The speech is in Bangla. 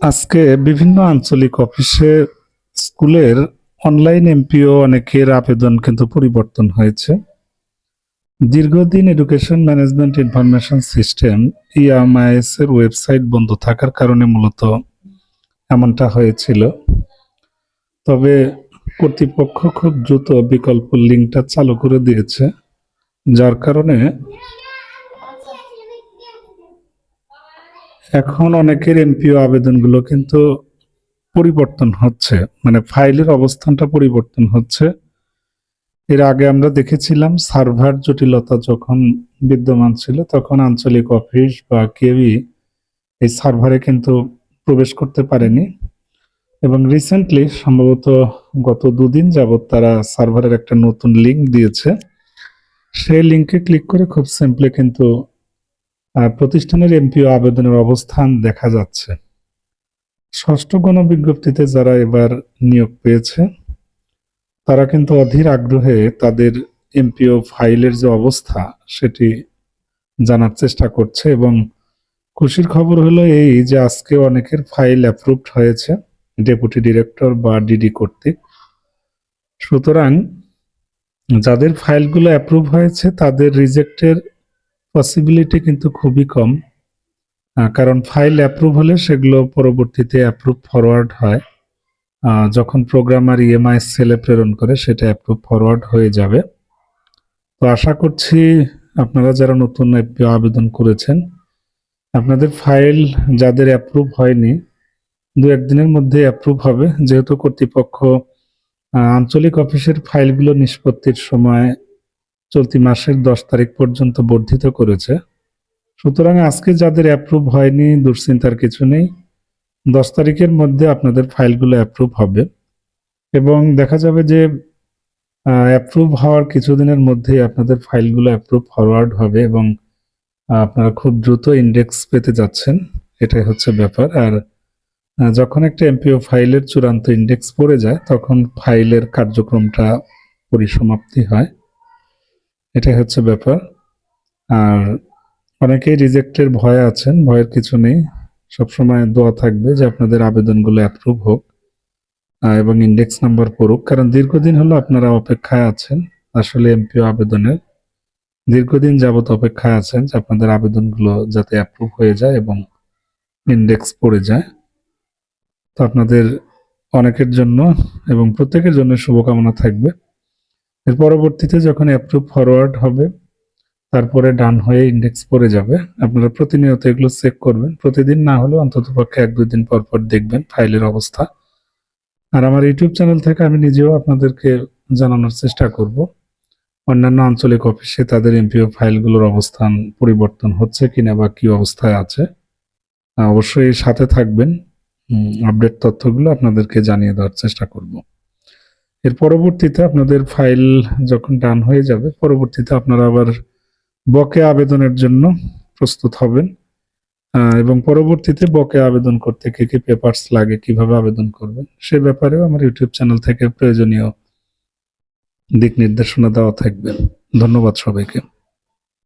আজকে বিভিন্ন আঞ্চলিক অফিসে স্কুলের অনলাইন এমপিও অনেকের আবেদন কিন্তু পরিবর্তন হয়েছে। দীর্ঘদিন education management information system EMIS এর ওয়েবসাইট বন্ধ থাকার কারণে মূলত এমনটা হয়েছিল। তবে কর্তৃপক্ষ খুব দ্রুত বিকল্প লিঙ্কটা চালু করে দিয়েছে, যার কারণে এখন অনেকের এমপিও আবেদনগুলো কিন্তু পরিবর্তন হচ্ছে মানে ফাইলের অবস্থানটা পরিবর্তন হচ্ছে। এর আগে আমরা দেখেছিলাম সার্ভার জটিলতা যখন বিদ্যমান ছিল, তখন আঞ্চলিক অফিস বা কেউই এই সার্ভারে কিন্তু প্রবেশ করতে পারেনি। এবং রিসেন্টলি সম্ভবত গত দুদিন যাবৎ তারা সার্ভারের একটা নতুন লিংক দিয়েছে। সেই লিংকে ক্লিক করে খুব সিম্পলি কিন্তু প্রতিষ্ঠানের এমপিও আবেদনের অবস্থান দেখা যাচ্ছে। ষষ্ঠ গণবিজ্ঞপ্তিতে যারা এবার নিয়োগ পেয়েছে, তারা কিন্তু অধীর আগ্রহে তাদের এমপিও ফাইলের যে অবস্থা, সেটি জানার চেষ্টা করছে এবং খুশির খবর হলো এই যে আজকে অনেকের ফাইল অ্যাপ্রুভড হয়েছে, ডেপুটি ডিরেক্টর বা ডিডি কর্তৃক। সুতরাং যাদের ফাইলগুলো অ্যাপ্রুভ হয়েছে, তাদের রিজেক্টের পসিবিলিটি কিন্তু খুবই কম। কারণ ফাইল অ্যাপ্রুভ হলে সেগুলো পরবর্তীতে অ্যাপ্রুভ ফরওয়ার্ড হয়। যখন প্রোগ্রামার ইএমআই সেলে প্রেরণ করে, সেটা অ্যাপ্রুভ ফরওয়ার্ড হয়ে যাবে। তো আশা করছি আপনারা যারা নতুন আবেদন করেছেন, আপনাদের ফাইল যাদের অ্যাপ্রুভ হয়নি, দু একদিনের মধ্যে অ্যাপ্রুভ হবে। যেহেতু কর্তৃপক্ষ আঞ্চলিক অফিসের ফাইলগুলো নিষ্পত্তির সময় চলতি মাসের দশ তারিখ পর্যন্ত বর্ধিত করেছে। সুতরাং আজকে যাদের অ্যাপ্রুভ হয়নি, দুশ্চিন্তার কিছু নেই। দশ তারিখের মধ্যে আপনাদের ফাইলগুলো অ্যাপ্রুভ হবে। এবং দেখা যাবে যে অ্যাপ্রুভ হওয়ার কিছুদিনের মধ্যেই আপনাদের ফাইলগুলো অ্যাপ্রুভ ফরওয়ার্ড হবে এবং আপনারা খুব দ্রুত ইন্ডেক্স পেতে যাচ্ছেন। এটাই হচ্ছে ব্যাপার। আর যখন একটা এমপিও ফাইলের চূড়ান্ত ইন্ডেক্স পড়ে যায়, তখন ফাইলের কার্যক্রমটা পরিসমাপ্তি হয়। এটাই হচ্ছে ব্যাপার। আর অনেকেই রিজেক্টের ভয় আছেন, ভয়ের কিছু নেই। সবসময় দোয়া থাকবে যে আপনাদের আবেদনগুলো অ্যাপ্রুভ হোক এবং ইন্ডেক্স নাম্বার পড়ুক। কারণ দীর্ঘদিন হলো আপনারা অপেক্ষায় আছেন, আসলে এমপিও আবেদনের। দীর্ঘদিন যাবত অপেক্ষায় আছেন যে আপনাদের আবেদনগুলো যাতে অ্যাপ্রুভ হয়ে যায় এবং ইন্ডেক্স পড়ে যায়। তো আপনাদের অনেকের জন্য এবং প্রত্যেকের জন্য শুভকামনা থাকবে। এর পরবর্তীতে যখন অ্যাপ্রুভ ফরওয়ার্ড হবে, তারপরে ডান হয়ে ইন্ডেক্স পড়ে যাবে। আপনারা প্রতিনিয়ত এগুলো চেক করবেন। প্রতিদিন না হলেও অন্তত পক্ষে এক দুই দিন পর পর দেখবেন ফাইলের অবস্থা। আর আমার ইউটিউব চ্যানেল থেকে আমি নিজেও আপনাদেরকে জানানোর চেষ্টা করব। অন্যান্য আঞ্চলিক অফিসে তাদের এমপিও ফাইলগুলোর অবস্থান, পরিবর্তন হচ্ছে কিনা বা কি অবস্থায় আছে অবশ্যই সাথে থাকবেন। আপডেট তথ্যগুলো আপনাদেরকে জানিয়ে দেওয়ার চেষ্টা করব। এর পরবর্তীতে আপনাদের ফাইল যখন ডান হয়ে যাবে, পরবর্তীতে আপনারা আবার বকে আবেদনের জন্য প্রস্তুত হবেন। এবং পরবর্তীতে বকে আবেদন করতে কে কি পেপারস লাগে, কীভাবে আবেদন করবেন, সে ব্যাপারেও আমার ইউটিউব চ্যানেল থেকে প্রয়োজনীয় দিক নির্দেশনা দেওয়া থাকবে। ধন্যবাদ সবাইকে।